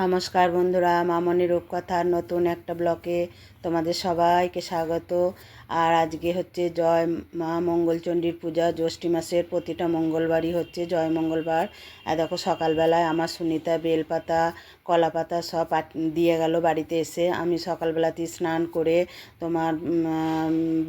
নমস্কার বন্ধুরা মামনি রূপকথার নতুন একটা ব্লকে তোমাদের সবাইকে স্বাগত। আর আজকে হচ্ছে জয় মা মঙ্গলচণ্ডীর পূজা, জ্যৈষ্ঠী মাসের প্রতিটা মঙ্গলবারই হচ্ছে জয় মঙ্গলবার। আর দেখো সকালবেলায় আমার সুনিতা বেলপাতা কলা পাতা সব দিয়ে গেল বাড়িতে এসে। আমি সকালবেলাতেই স্নান করে তোমার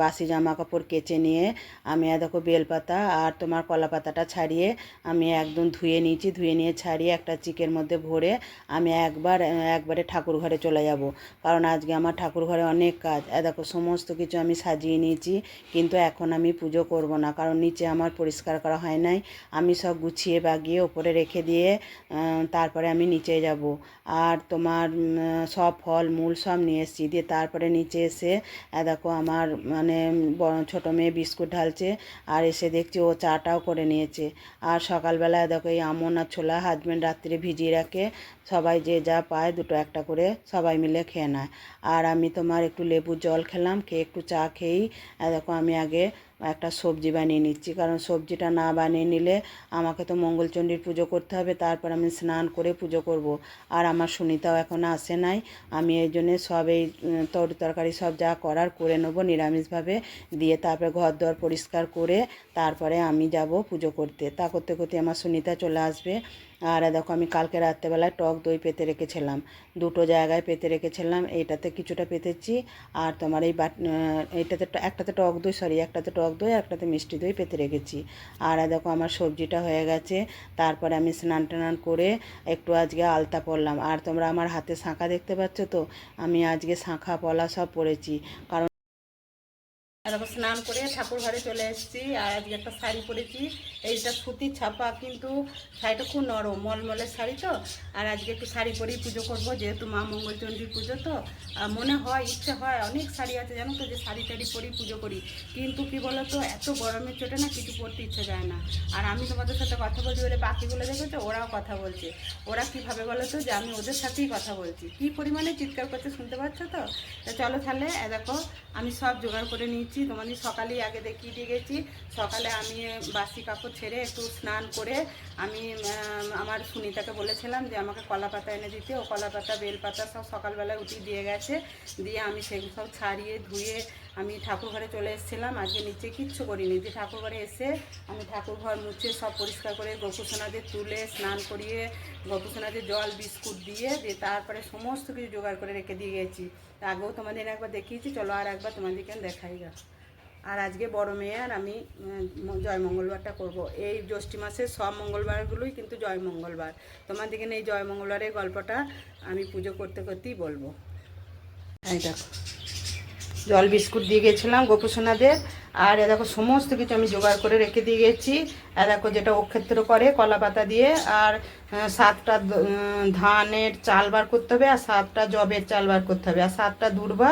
বাসি জামা কাপড় কেচে নিয়ে আমি দেখো বেলপাতা আর তোমার কলা পাতাটা ছাড়িয়ে আমি একদম ধুয়ে নিয়েছি। ধুয়ে নিয়ে ছাড়িয়ে একটা চিকের মধ্যে ভরে আমি একবার, একবারে ঠাকুর ঘরে চলে যাব। কারণ আজকে আমার ঠাকুর ঘরে অনেক কাজ। এ দেখো সমস্ত কিছু আমি সাজিয়ে নিয়েছি, কিন্তু এখন আমি পুজো করব না, কারণ নিচে আমার পরিষ্কার করা হয় নাই। আমি সব গুছিয়ে বাগিয়ে ওপরে রেখে দিয়ে তারপরে আমি নিচে যাব। আর তোমার সব ফল, মূল সব নিয়ে এসেছি। দিয়ে তারপরে নিচে এসে দেখো আমার মানে ছোটো মেয়ে বিস্কুট ঢালছে, আর এসে দেখছি ও চাটাও করে নিয়েছে। আর সকালবেলা দেখো এই আমন আর ছোলা হাজব্যান্ড রাত্রে ভিজিয়ে রাখে, সবাই যে যা পায় দুটো একটা করে সবাই মিলে খেয়ে নেয়। আর আমি তোমার একটু লেবুর জল খেলাম, খেয়ে একটু চা খেয়েই দেখো আমি আগে একটা সবজি বানিয়ে নিচ্ছি। কারণ সবজিটা না বানিয়ে নিলে আমাকে তো মঙ্গলচণ্ডীর পুজো করতে হবে, তারপর আমি স্নান করে পুজো করব। আর আমার সুনিতাও এখন আসে নাই। আমি এই জন্যে সব এই তরি তরকারি সব যা করার করে নেব নিরামিষভাবে দিয়ে তারপরে ঘর দর পরিষ্কার করে তারপরে আমি যাব পুজো করতে। তা করতে করতে আমার সুনিতা চলে আসবে। আর দেখো আমি কালকে রাত্রেবেলায় টক দই পেতে রেখেছিলাম। দুটো জায়গায় পেতে রেখেছিলাম। এইটাতে কিছুটা পেতেছি। আর তোমার এই বাট এইটাতে একটাতে টক দই সরি একটাতে টক দই একটাতে মিষ্টি দই পেতে রেখেছি। আর দেখো আমার সবজিটা হয়ে গেছে। তারপরে আমি স্নান টান করে একটু আজকে আলতা পরলাম। আর তোমরা আমার হাতে শাঁখা দেখতে পাচ্ছ তো? আমি আজকে শাঁখা, পলা সব পরেছি। কারণ স্নান করে ঠাকুর ঘরে চলে এসেছি। আর আজকে একটা শাড়ি পরেছি। এইটা সুতির ছাপা, কিন্তু শাড়িটা খুব নরম মলমলের শাড়ি তো। আর আজকে একটু শাড়ি পরেই পুজো করব, যেহেতু মা মঙ্গলচণ্ডীর পুজো তো। আর মনে হয়, ইচ্ছে হয়, অনেক শাড়ি আছে জানো তো, যে শাড়ি টাড়ি পরেই পুজো করি। কিন্তু কি বলো তো এত গরমের চোটে না কিছু পরতে ইচ্ছে যায় না। আর আমি তোমাদের সাথে কথা বলছি বলে পাখিগুলো দেখেছ, ওরাও কথা বলছে। ওরা কীভাবে বলো তো যে আমি ওদের সাথেই কথা বলছি। কী পরিমাণে চিৎকার করছে শুনতে পাচ্ছ তো? তা চলো তাহলে দেখো, আমি সব জোগাড় করে নিয়েছি। তোমাদের সকালেই আগে দেখিয়ে দিয়ে গেছি। সকালে আমি বাসি কাপড় ছেড়ে একটু স্নান করে আমি আমার সুনিতাকে বলেছিলাম যে আমাকে কলা পাতা এনে দিতে। ও কলা পাতা বেল পাতা সব সকালবেলায় উঠিয়ে দিয়ে গেছে। দিয়ে আমি সেগুলো সব ছাড়িয়ে ধুয়ে আমি ঠাকুর ঘরে চলে এসেছিলাম। আজকে নিচে কিচ্ছু করিনি। যে ঠাকুর ঘরে এসে আমি ঠাকুর ঘর মুছে সব পরিষ্কার করে গোপুসোনাদের তুলে স্নান করিয়ে, গোপুসোনাদের জল, বিস্কুট দিয়ে দিয়ে তারপরে সমস্ত কিছু জোগাড় করে রেখে দিয়ে গেছি। আগেও তোমাদের একবার দেখিয়েছি। চলো আর একবার তোমাদেরকে দেখাই গা। আর আজকে বড় মেয়ে আর আমি জয় মঙ্গলবারটা করব। এই জ্যৈষ্ঠী মাসের সব মঙ্গলবারগুলোই কিন্তু জয় মঙ্গলবার। তোমাদেরকে এই জয় মঙ্গলবারের গল্পটা, আমি পুজো করতে করতেই বলব। এই দেখো, জল বিস্কুট দিয়ে গেছিলাম গোপুসোনাদের, আর দেখো সমস্ত কিছু আমি জোগাড় করে রেখে দিয়ে গেছি। দেখো যেটা অক্ষেত্র করে কলা পাতা দিয়ে আর সাতটা ধানের চাল বার করতে হবে আর সাতটা জবের চাল বার করতে হবে। আর সাতটা দূর্বা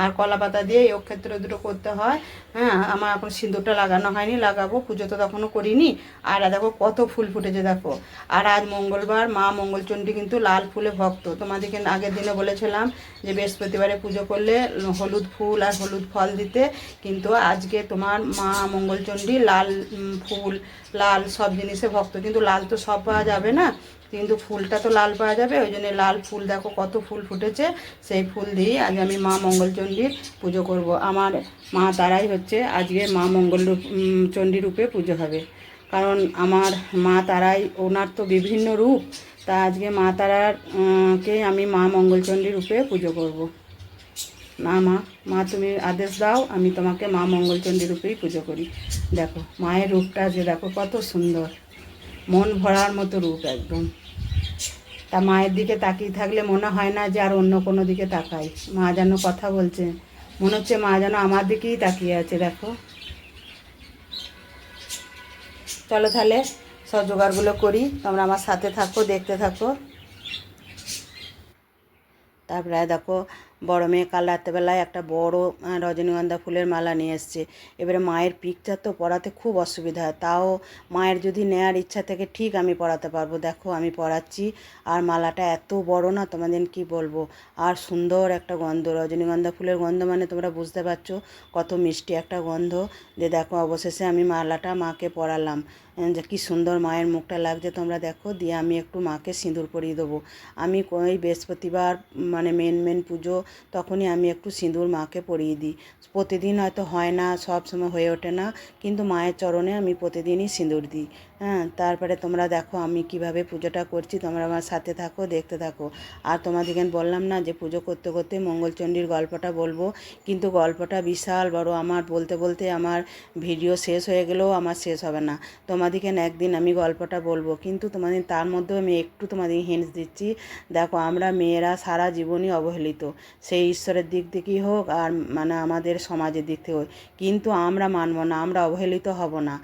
আর কলা পাতা দিয়ে এই অক্ষেত্র দুটো করতে হয়। হ্যাঁ আমার এখন সিঁদুরটা লাগানো হয়নি, লাগাবো। পুজো তো তখনও করিনি। আর দেখো কত ফুল ফুটেছে, দেখো। আর আজ মঙ্গলবার, মা মঙ্গলচণ্ডী কিন্তু লাল ফুলে ভক্ত। তোমাদেরকে আগের দিনে বলেছিলাম যে বৃহস্পতিবারে পুজো করলে হলুদ ফুল আর হলুদ ফল দিতে। কিন্তু আজকে তোমার মা মঙ্গলচণ্ডী লাল ফুল লাল সব জিনিসে ভক্ত, কিন্তু লাল তো সব পাওয়া যাবে না। কিন্তু ফুলটা তো লাল পাওয়া যাবে, ওই জন্য লাল ফুল দেখো কত ফুল ফুটেছে। সেই ফুল দিয়েই আজ আমি মা মঙ্গলচণ্ডীর পুজো করব। আমার মা তারাই হচ্ছে আজকে মা মঙ্গল চণ্ডী রূপে পুজো হবে। কারণ আমার মা তারাই, ওনার তো বিভিন্ন রূপ। তা আজকে মা তারার কে আমি মা মঙ্গলচণ্ডী রূপে পুজো করব। না মা মা তুমি আদেশ দাও, আমি তোমাকে মা মঙ্গলচণ্ডী রূপেই পুজো করি। দেখো, মায়ের রূপটা যে দেখো কত সুন্দর। মন ভরার মতো রূপ একদম। তা মায়ের দিকে তাকিয়ে থাকলে মনে হয় না যে আর অন্য কোনো দিকে তাকাই। মা যেন কথা বলছে। মনে হচ্ছে মা যেন আমার দিকেই তাকিয়ে আছে, দেখো। চলো তাহলে সব জোগাড়গুলো করি। তোমরা আমার সাথে থাকো, দেখতে থাকো। তারপরে দেখো বড় মেয়ে কাল রাত্রেবেলায় একটা বড় রজনীগন্ধা ফুলের মালা নিয়ে এসছে। এবারে মায়ের পিকচার তো পড়াতে খুব অসুবিধা হয় তাও মায়ের যদি নেয়ার ইচ্ছা থেকে ঠিক আমি পড়াতে পারব। দেখো আমি পড়াচ্ছি আর মালাটা এত বড় না, তোমাদের কি বলব? আর সুন্দর একটা গন্ধ, রজনীগন্ধা ফুলের গন্ধ মানে তোমরা বুঝতে পারছ কত মিষ্টি একটা গন্ধ। যে দেখো অবশেষে আমি মালাটা মাকে পরালাম। যে কি সুন্দর মায়ের মুখটা লাগছে তোমরা দেখো, দিয়ে আমি একটু মাকে সিঁদুর পরিয়ে দেবো। আমি ওই বৃহস্পতিবার মানে মেন মেন পুজো তখনই আমি একটু সিঁদুর মাকে পরিয়ে দিই। প্রতিদিন হয়তো হয় না, সব সময় হয়ে ওঠে না, কিন্তু মায়ের চরণে আমি প্রতিদিনই সিঁদুর দিই। হ্যাঁ তারপরে তোমরা দেখো আমি কীভাবে পুজোটা করছি, তোমরা আমার সাথে থাকো, দেখতে থাকো। আর তোমাদেরকে বললাম না যে পুজো করতে করতে মঙ্গলচণ্ডীর গল্পটা বলব? কিন্তু গল্পটা বিশাল বড়, আমার বলতে বলতে আমার ভিডিও শেষ হয়ে গেলেও আমার শেষ হবে না। তোমাদেরকে একদিন আমি গল্পটা বলব? কিন্তু তোমাদের তার মধ্যেও আমি একটু তোমাদের হিন্টস দিচ্ছি। দেখো, আমরা মেয়েরা সারা জীবনই অবহেলিত। সেই ঈশ্বরের দিক থেকেই হোক আর মানে আমাদের সমাজের দিক থেকে হোক। কিন্তু আমরা মানব না, আমরা অবহেলিত হব না।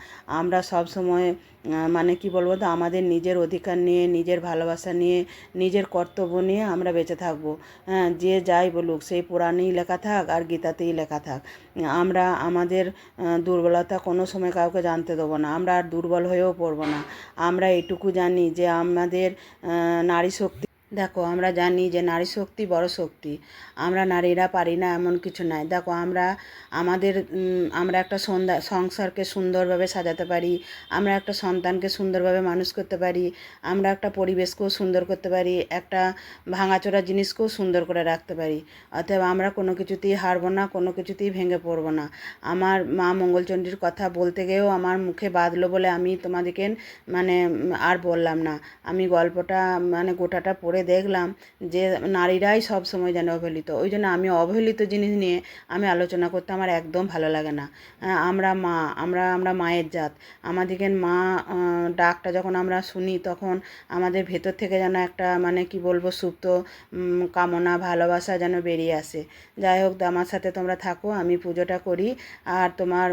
আমরা সব সময় মানে কি বলব তো, আমাদের নিজের অধিকার নিয়ে, নিজের ভালোবাসা নিয়ে, নিজের কর্তব্য নিয়ে আমরা বেঁচে থাকব। হ্যাঁ যে যাই বলুক, সেই পুরাণেই লেখা থাক আর গীতাতেই লেখা থাক। আমরা, আমাদের দুর্বলতা কোনো সময় কাউকে জানতে দেবো না। আমরা আর দুর্বল হয়েও পড়ব না। আমরা এটুকু জানি যে আমাদের নারী শক্তি দেখো, আমরা জানি যে নারী শক্তি বড় শক্তি। আমরা নারীরা পারি না এমন কিছু নাই। দেখো, আমরা, আমাদের আমরা একটা সন্ধ্যা, সংসারকে সুন্দরভাবে সাজাতে পারি। আমরা একটা সন্তানকে সুন্দরভাবে মানুষ করতে পারি। আমরা একটা পরিবেশকেও সুন্দর করতে পারি। একটা ভাঙাচোরা জিনিসকেও সুন্দর করে রাখতে পারি। অতএব আমরা কোনো কিছুতেই হারবো না, কোনো কিছুতেই ভেঙে পড়ব না। আমার মা মঙ্গলচণ্ডীর কথা বলতে গিয়েও আমার মুখে বাঁধলো বলে আমি তোমাদেরকে মানে আর বললাম না। আমি গল্পটা মানে গোটাটা পড়ে দেখলাম যে নারীরাই সব সময় যেন অবহেলিত। ওই জন্য আমি অবহেলিত জিনিস নিয়ে আমি আলোচনা করতে আমার একদম ভালো লাগে না। আমরা মা, আমরা আমরা মায়ের জাত। আমাদেরকে মা ডাকটা যখন আমরা শুনি তখন আমাদের ভেতর থেকে যেন একটা মানে কি বলব সুপ্ত কামনা, ভালোবাসা যেন বেরিয়ে আসে। যাই হোক, আমার সাথে তোমরা থাকো, আমি পুজোটা করি আর তোমার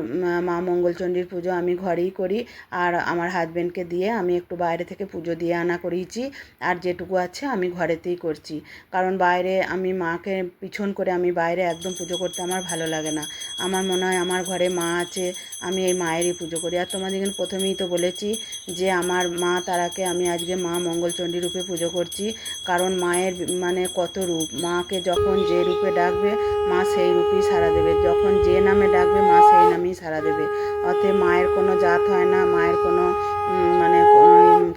মা মঙ্গলচণ্ডীর পুজো আমি ঘরেই করি আর আমার হাজবেন্ডকে দিয়ে আমি একটু বাইরে থেকে পুজো দিয়ে আনা করিয়েছি আর যেটুকু আছে আমি ঘরেতেই করছি। কারণ বাইরে আমি মাকে পিছন করে আমি বাইরে একদম পুজো করতে আমার ভালো লাগে না। আমার মনে হয় আমার ঘরে মা আছে, আমি এই মায়েরই পুজো করি। আর তোমাদের প্রথমেই তো বলেছি যে আমার মা তারাকে আমি আজকে মা মঙ্গলচণ্ডী রূপে পুজো করছি। কারণ মায়ের মানে কত রূপ? মাকে যখন যে রূপে ডাকবে, মা সেই রূপেই সাড়া দেবে। যখন যে নামে ডাকবে, মা সেই নামেই সাড়া দেবে। অতএব মায়ের কোনো জাত হয় না, মায়ের কোনো মানে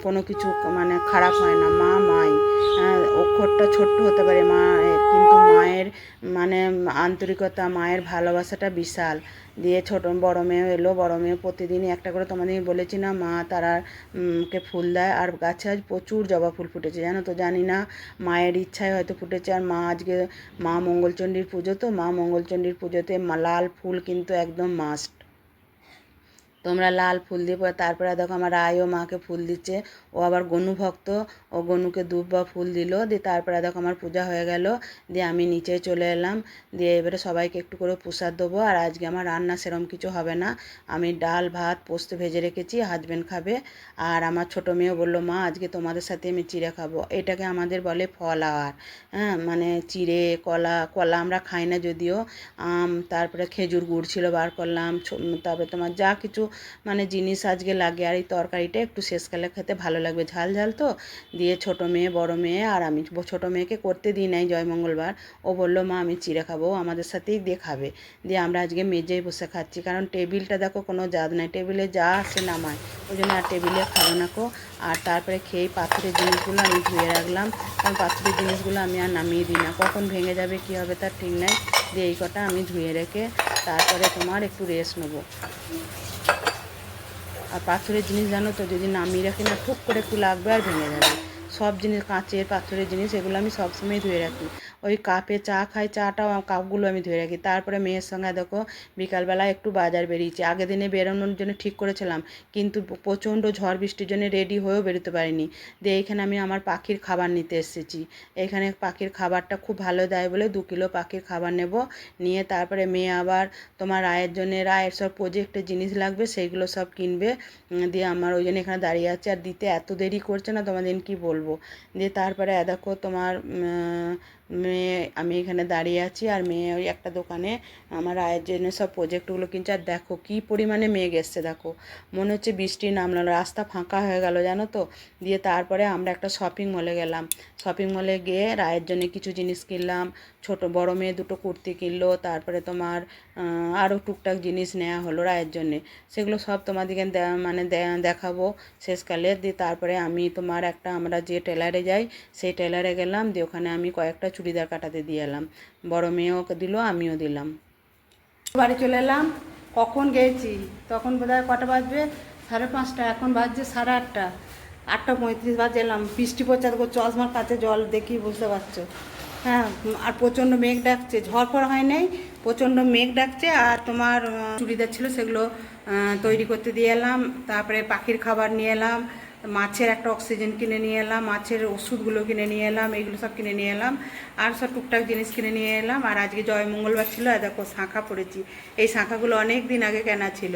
কোনো কিছু মানে খারাপ হয় না। মা, মাই। অক্ষরটা ছোট্ট হতে পারে মা কিন্তু মায়ের মানে আন্তরিকতা মায়ের ভালোবাসাটা বিশাল। দিয়ে ছোট বড় মেয়েও এলো বড় মেয়ে প্রতিদিনই একটা করে তোমাদের বলেছি না মা তারার উম, কে ফুল দেয় আর গাছে আজ প্রচুর জবা ফুল ফুটেছে জানো তো জানি না মায়ের ইচ্ছায় হয়তো ফুটেছে আর মা আজকে মা মঙ্গলচণ্ডীর পুজো তো মা মঙ্গলচণ্ডীর পুজোতে লাল ফুল কিন্তু একদম মাস্ট তোমরা লাল ফুল দিয়ে পরে তারপরে দেখো আমার রায়ও মাকে ফুল দিচ্ছে। ও আবার গনু ভক্ত, ও গনুকে দুব বা ফুল দিল, দিয়ে তারপরে দেখো আমার পূজা হয়ে গেল। দিয়ে আমি নিচে চলে এলাম। দিয়ে এবারে সবাইকে একটু করে প্রসাদ দেবো। আর আজকে আমার রান্না সেরম কিছু হবে না। আমি ডাল, ভাত, পোস্ত ভেজে রেখেছি হাজবেন্ড খাবে। আর আমার ছোটো মেয়েও বলল, মা, আজকে তোমাদের সাথে আমি চিড়ে খাব। এটাকে আমাদের বলে ফল আহার। হ্যাঁ মানে চিড়ে, কলা কলা আমরা খাই না যদিও। আম, তারপরে খেজুর গুড় ছিল, বার করলাম। তারপরে তোমার যা কিছু মানে জিনিস আজকে লাগে আর এই তরকারিটা একটু শেষকালে খেতে ভালো লাগবে। ঝাল ঝাল তো? দিয়ে ছোটো মেয়ে, বড় মেয়ে আর আমি ছোটো মেয়েকে করতে দিই নাই জয় মঙ্গলবার। ও বলল, মা, আমি চিড়ে খাব আমাদের সাথেই দিয়ে খাবে। দিয়ে আমরা আজকে মেজেই বসে খাচ্ছি। কারণ টেবিলটা দেখো কোনো জাত নাই। টেবিলে যা আসে নামায়। ওই জন্য আর টেবিলে খাব না কো। আর তারপরে খেয়ে পাথরের জিনিসগুলো আমি ধুয়ে রাখলাম। কারণ পাথরের জিনিসগুলো আমি আর নামিয়ে দিই না। কখন ভেঙে যাবে, কী হবে তার ঠিক নাই। দিয়ে এই কটা আমি ধুয়ে রেখে তারপরে তোমার একটু রেস্ট নেব। আর পাথরের জিনিস জানো তো, যদি নামিয়ে রাখি না, ঠুক করে একটু লাগবে আর ভেঙে যাবে। সব জিনিস, কাঁচের পাথরের জিনিস, এগুলো আমি সবসময় ধুয়ে রাখি। ওই কাপে চা খাই চাটাও কাপগুলো আমি ধুয়ে রাখি। তারপরে মেয়ের সঙ্গে দেখো, বিকালবেলা একটু বাজার বেরিয়েছি। আগের দিনে বেরোনোর জন্য ঠিক করেছিলাম, কিন্তু প্রচণ্ড ঝড় বৃষ্টির জন্য রেডি হয়েও বেরোতে পারিনি। দিয়ে এইখানে আমি আমার পাখির খাবার নিতে এসেছি। এখানে পাখির খাবারটা খুব ভালো দেয় বলে দু কিলো পাখির খাবার নেব। নিয়ে তারপরে মেয়ে আবার তোমার রায়ের জন্য, রায়ের সব প্রজেক্টের জিনিস লাগবে সেইগুলো সব কিনবে। দিয়ে আমার ওই জন্য এখানে দাঁড়িয়ে আছে। আর দিতে এত দেরি করছে না, তোমাদের কি বলব? দিয়ে তারপরে দেখো তোমার মেয়ে, আমি এখানে দাঁড়িয়ে আছি আর মেয়ে ওই একটা দোকানে। আমার আয়ের জন্য সব প্রজেক্টগুলো কিনছে। আর দেখো কী পরিমাণে মেঘ এসছে, দেখো। মনে হচ্ছে বৃষ্টি নামলো, রাস্তা ফাঁকা হয়ে গেল, জানো তো? দিয়ে তারপরে আমরা একটা শপিং মলে গেলাম। শপিং মলে গিয়ে রায়ের জন্য কিছু জিনিস কিনলাম। ছোট বড় মেয়ে দুটো কুর্তি কিনলো। তারপরে তোমার আরও টুকটাক জিনিস নেওয়া হলো রায়ের জন্যে। সেগুলো সব তোমাদেরকে মানে দেখাবো শেষকালে। দিয়ে তারপরে আমি তোমার একটা আমরা যে টেলারে যাই, সেই টেলারে গেলাম। দিয়ে ওখানে আমি কয়েকটা চুড়িদার কাটাতে দিয়ে এলাম। বড়ো মেয়েও দিল, আমিও দিলাম। বাড়ি চলে এলাম। কখন গেছি? তখন বোধহয় কটা বাজবে? সাড়ে পাঁচটা, এখন বাজছে সাড়ে আটটা। আটটা পঁয়ত্রিশ বাজে এলাম। বৃষ্টি পড়ছে দেখো চশমার কাছে জল দেখি, বুঝতে পারছ। হ্যাঁ আর প্রচণ্ড মেঘ ডাকছে, ঝড় ফড় হয় নাই, প্রচণ্ড মেঘ ডাকছে, আর তোমার চুড়িদার ছিল সেগুলো তৈরি করতে দিয়ে এলাম, তারপরে পাখির খাবার নিয়ে এলাম মাছের একটা অক্সিজেন কিনে নিয়ে এলাম, মাছের ওষুধগুলো কিনে নিয়ে এলাম এইগুলো সব কিনে নিয়ে এলাম, আর সব টুকটাক জিনিস কিনে নিয়ে এলাম। আর আজকে জয় মঙ্গলবার ছিল, আর দেখো শাঁখা পড়েছি। এই শাঁখাগুলো অনেক দিন আগে কেনা ছিল।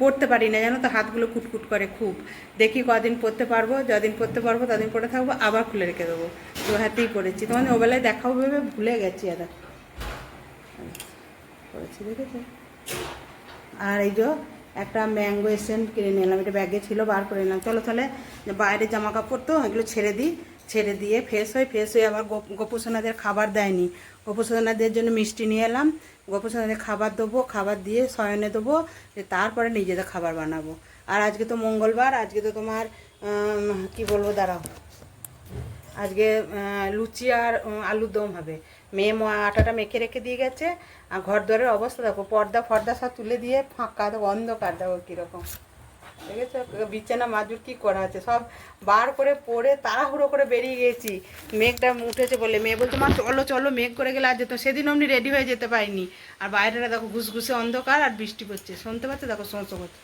পড়তে পারি না, জানো তো, হাতগুলো কুটকুট করে খুব। দেখি কদিন পড়তে পারব যদিন পড়তে পারব তদিন পড়ে থাকব, আবার খুলে রেখে দেবো। দু হাতেই পড়েছি। তোমাদের ওবেলায় দেখাও ভেবে ভুলে গেছি, আর পড়েছি, দেখেছ? আর এই যে একটা ম্যাঙ্গো এসেন্ট কিনে নিলাম এটা ব্যাগে ছিল, বার করে নিলাম। চলো তাহলে বাইরে জামা কাপড় তো, এগুলো ছেড়ে দিই, ছেড়ে দিয়ে ফ্রেশ হয়ে ফ্রেশ হয়ে আবার গোপ- গোপুসোনাদের খাবার দেয়নি। গোপুসোনাদের জন্য মিষ্টি নিয়ে এলাম, গোপুসোনাদের খাবার দেবো, খাবার দিয়ে শয়নে দেবো তারপরে নিজেদের খাবার বানাবো। আর আজকে তো মঙ্গলবার, আজকে তো তোমার কি বলব, দাঁড়াও। আজকে লুচি আর আলুর দম হবে। মেয়ে আটাটা মেখে রেখে দিয়ে গেছে। আর ঘর দুয়ারের অবস্থা দেখো, পর্দা ফর্দা সব তুলে দিয়ে ফাঁকা দেখো অন্ধকার, দেখো কীরকম। দেখেছ? বিছানা মাজুর কি করা আছে? সব বার করে পরে তাড়াহুড়ো করে বেরিয়ে গেছি। মেঘটা উঠেছে বলে মেয়ে বলতো মা, চলো চলো, মেঘ করে গেলে আর যেত। সেদিন অমনি রেডি হয়ে যেতে পারিনি। আর বাইরেটা দেখো ঘুসঘুসে অন্ধকার আর বৃষ্টি পড়ছে। শুনতে পাচ্ছে? দেখো শোঁসো করছে।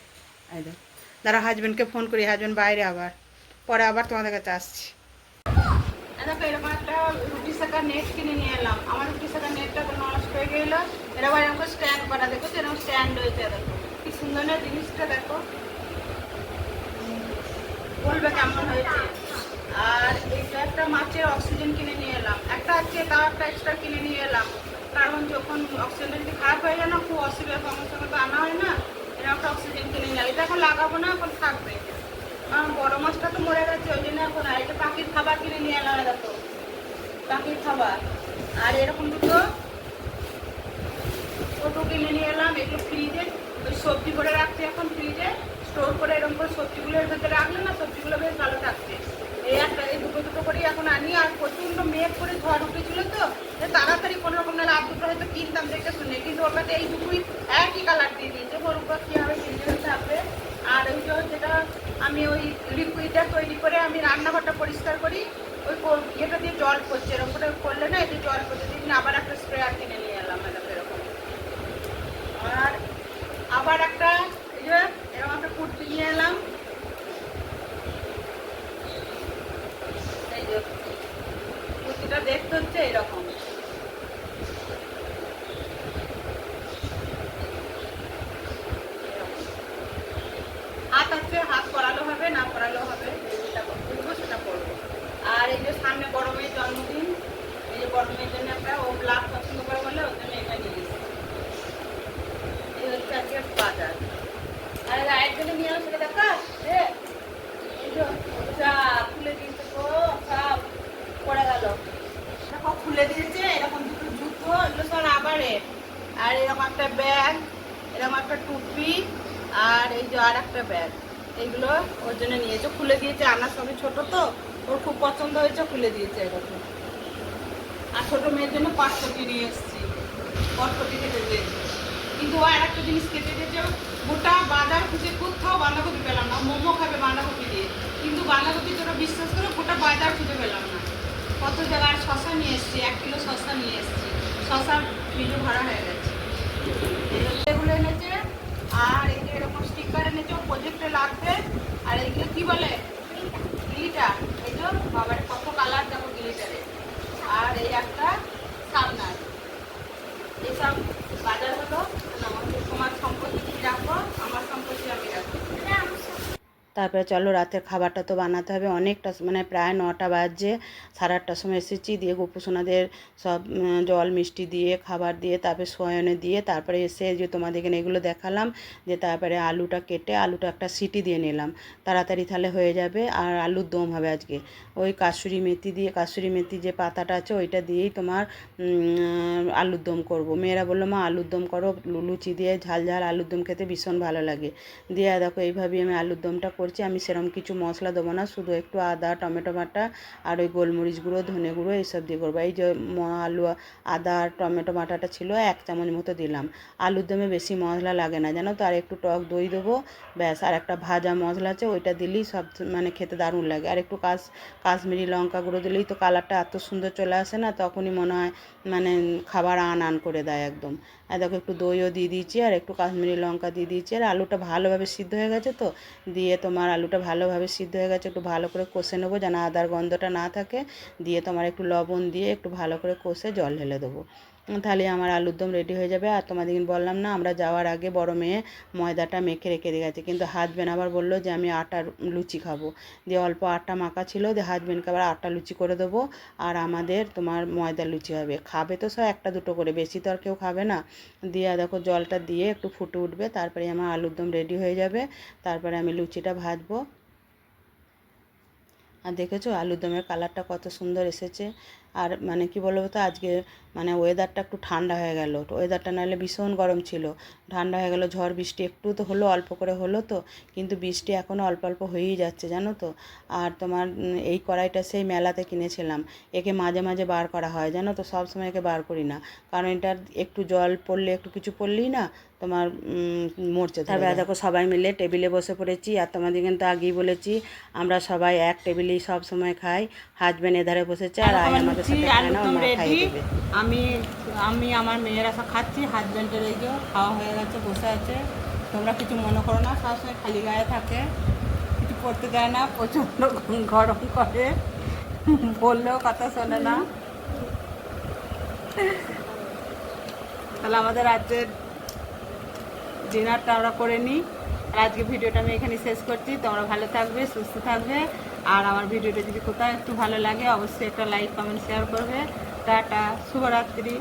এই দেখো। দাঁড়া হাজব্যান্ডকে ফোন করি। হাজব্যান্ড বাইরে আবার। পরে আবার তোমাদের কাছে আসছি। এরকম একটা শাখার নেট কিনে নিয়ে এলাম। আমার রুটি শাখার নেটটা নষ্ট হয়ে গেল। এরা এরকম এরকম স্ট্যান্ড করা দেখো এরকম স্ট্যান্ড হয়েছে, দেখো। কি সুন্দর না জিনিসটা, দেখো। বলবে কেমন হয়েছে। আর এটা একটা মাছের অক্সিজেন কিনে নিয়ে এলাম। একটা আছে, তাও একটা এক্সট্রা কিনে নিয়ে এলাম। কারণ যখন অক্সিজেনটা যদি খারাপ হয়ে যায় না, খুব অসুবিধা সঙ্গে তো আনা হয় না এরকম একটা অক্সিজেন কিনে নিয়ে এটা এখন লাগাবো না, এখন থাকবে। কারণ বড় মাছটা তো মরে গেছে, ওই জন্য এখন আর এটা পাখির খাবার কিনে নিয়ে এলাম, দেখো। পাখির খাবার। আর এরকম দুটো ছোটো কিনে নিয়ে এলাম, এগুলো ফ্রিজে। ওই সবজি করে রাখছি এখন ফ্রিজে। স্টোর করে এরকম করে সবজিগুলোর ভেতরে রাখলে না, সবজিগুলো বেশ ভালো থাকছে। এই একটা, এই দুটো দুটো করেই এখন আনি, আর প্রচণ্ড মেঘ করে ঝড় উঠেছিল তো তাড়াতাড়ি কোনো রকম না আর দুটো হয়তো কিনতাম, দেখে শুনে। কিন্তু ওর কাছে এই দুটোই একই কালার দিয়ে দিয়েছে। গরুটা কী হবে কিনতে থাকবে আর ওই যেটা আমি ওই লিকুইডটা তৈরি করে আমি রান্নাঘরটা পরিষ্কার করি ওই ইয়েটা দিয়ে জল পড়ছে এরকম করে করলে না এতে জল পড়ছে দিন আবার একটা স্প্রেয়ার কিনে নিয়ে এলাম এরকম এরকম। আর আবার একটা এরকম একটা কুর্তি নিয়ে এলাম। এই যে কুর্তিটা দেখতে হচ্ছে এরকম হাত আছে হাত করালেও হবে না করালেও হবে যেটা করব সেটা করব আর এই যে সামনে বড় মেয়ের জন্মদিন। এই যে বড় মেয়ের জন্য একটা ও ব্লাক পছন্দ করে বলে ওর জন্য এটা নিয়ে এসেছি এই হচ্ছে আজকে বাজার। আর রায়ের জন্য নিয়ে এলাম সেটা দেখা এ, এই যে যা খুলে দিয়েছে সব পড়ে গেল। দেখো খুলে দিয়েছে এরকম দুটো জুতো এগুলো সব রাবারের আর এরকম একটা ব্যাগ এরকম একটা টুপি আর এই যে আর একটা ব্যাগ। এইগুলো ওর জন্য নিয়েছে খুলে দিয়েছে আনার সবই ছোট তো। ওর খুব পছন্দ হয়েছে, খুলে দিয়েছে এরকম। আর ছোট মেয়ের জন্য পাঁচশোটি নিয়ে এসেছি পটপটি কেটে দিয়েছে। কিন্তু ও আর একটা জিনিস কেটে দিয়েছে, গোটা বাজার খুঁজে কোথাও বাঁধাকপি পেলাম না। মোমো খাবে বাঁধাকপি দিয়ে। কিন্তু বাঁধাকপি তোরা বিশ্বাস করে, গোটা বাজার খুঁজে পেলাম না। কত জায়গায় আর শশা নিয়ে এসেছি, এক কিলো শশা নিয়ে এসেছি। শশার ভিডিও ভরা হয়ে গেছে। এগুলো এনেছে, আর এই যে এরকম স্টিকার এনেছে প্রজেক্টে লাগবে। আর এইগুলো কি বলে? গিলিটার বাবার কত কালার দেখো গ্লিটারে আর এই একটা সামনার। এসব বাজার হলো না, তোমার সম্পত্তি তুমি রাখো আমার সম্পত্তি আমি রাখব তারপরে চলো রাতের খাবারটা তো বানাতে হবে। অনেকটা মানে প্রায় নটা বাজছে, সাড়ে আটটার সময় এসেছি। দিয়ে গোপুসোনাদের সব জল, মিষ্টি দিয়ে, খাবার দিয়ে, তারপরে শয়নে দিয়ে, তারপরে এসে যে তোমাদের এখানে এগুলো দেখালাম, যে তারপরে আলুটা কেটে আলুটা একটা সিটি দিয়ে নিলাম। তাড়াতাড়ি তাহলে হয়ে যাবে। আর আলুর দম হবে আজকে। ওই কাসুরি মেথি দিয়ে, কাসুরি মেথি যে পাতাটা আছে, ওইটা দিয়েই তোমার আলুর দম করব। মেয়েরা বলল, মা, আলুর দম করো লুচি দিয়ে ঝাল ঝাল আলুর দম খেতে ভীষণ ভালো লাগে। দিয়ে দেখো, এইভাবেই আমি আলুর দমটা করছি, আমি সেরকম কিছু মশলা দেবো না, শুধু একটু আদা, টমেটো বাটা আর ওই গোলমরিচ গুঁড়ো, ধনে গুঁড়ো এইসব দিয়ে করব। এই যে আলু, আদা আর টমেটো বাটাটা ছিল, এক চামচ মতো দিলাম। আলুর দমে বেশি মশলা লাগে না, জানো তো? আর একটু টক দই দেবো, ব্যাস। আর একটা ভাজা মশলা আছে, ওইটা দিলেই সব মানে খেতে দারুণ লাগে। আর একটু কাশ, কাশ্মীরি লঙ্কা গুঁড়ো দিলেই তো কালারটা এত সুন্দর চলে আসে না, তখনই মনে হয় মানে খাবার আন আন করে দেয় একদম। আর দেখো, একটু দইও দিয়ে দিয়েছি, আর একটু কাশ্মীরি লঙ্কা দিয়ে দিয়েছি। আর আলুটা ভালোভাবে সিদ্ধ হয়ে গেছে তো, দিয়ে তোমার আলুটা ভালোভাবে সিদ্ধ হয়ে গেছে, একটু ভালো করে কষে নেব যেন আদার গন্ধটা না থাকে। দিয়ে তোমার একটু লবণ দিয়ে একটু ভালো করে কষে জল ঢেলে দেবো। তাহলে আমার আলুর দম রেডি হয়ে যাবে। আর তোমাদের বললাম না, আমরা যাওয়ার আগে বড় মেয়ে ময়দাটা মেখে রেখে দিয়ে গেছে। কিন্তু হাজবেন্ড আবার বলল যে, আমি আটার লুচি খাব। দিয়ে অল্প আটা মাখা ছিল, দিয়ে হাজবেন্ডকে আবার আটা লুচি করে দেবো। আর আমাদের তোমার ময়দা লুচি হবে। খাবে তো সব একটা দুটো করে, বেশি তো আর কেউ খাবে না। দিয়ে দেখো জলটা দিয়ে একটু ফুটে উঠবে, তারপরে আমার আলুর দম রেডি হয়ে যাবে। তারপরে আমি লুচিটা ভাজবো। আর দেখেছ আলুর দমের কালারটা কত সুন্দর এসেছে। আর মানে কি বলব তো আজকে মানে ওয়েদারটা একটু ঠান্ডা হয়ে গেল। ওয়েদারটা নাহলে ভীষণ গরম ছিল। ঠান্ডা হয়ে গেল ঝড় বৃষ্টি একটু তো হলো অল্প করে হলো তো। কিন্তু বৃষ্টি এখনও অল্প অল্প হয়েই যাচ্ছে জানো তো? আর তোমার এই কড়াইটা সেই মেলাতে কিনেছিলাম। একে মাঝে মাঝে বার করা হয় জানো তো? সব সময় একে বার করি না। কারণ এটার একটু জল পড়লে একটু কিছু পড়লেই না তোমার মরচে তারপরে দেখো সবাই মিলে টেবিলে বসে পড়েছি। আর তোমাদের কিন্তু আগেই বলেছি আমরা সবাই এক টেবিলেই সব সময় খাই। হাজব্যান্ড এধারে বসেছে আর আয় আমাদের সাথে আলুরদম রেডি আমি আমি আমার মেয়েরা সব খাচ্ছি হাজব্যান্ডের এই যে খাওয়া হয়ে গেছে বসে আছে। তোমরা কিছু মনে করো না সবসময় খালি গায়ে থাকে। কিছু করতে দেয় না প্রচণ্ড গরম করে। বললেও কথা শোনে না। তাহলে আমাদের রাজ্যের ডিনারটা আমরা করে নিই। আর আজকে ভিডিওটা আমি এখানে শেষ করছি। তোমরা ভালো থাকবে সুস্থ থাকবে। আর আমার ভিডিওটা যদি কোথাও একটু ভালো লাগে, অবশ্যই একটা লাইক কমেন্ট শেয়ার করবে। টাটা, শুভরাত্রি।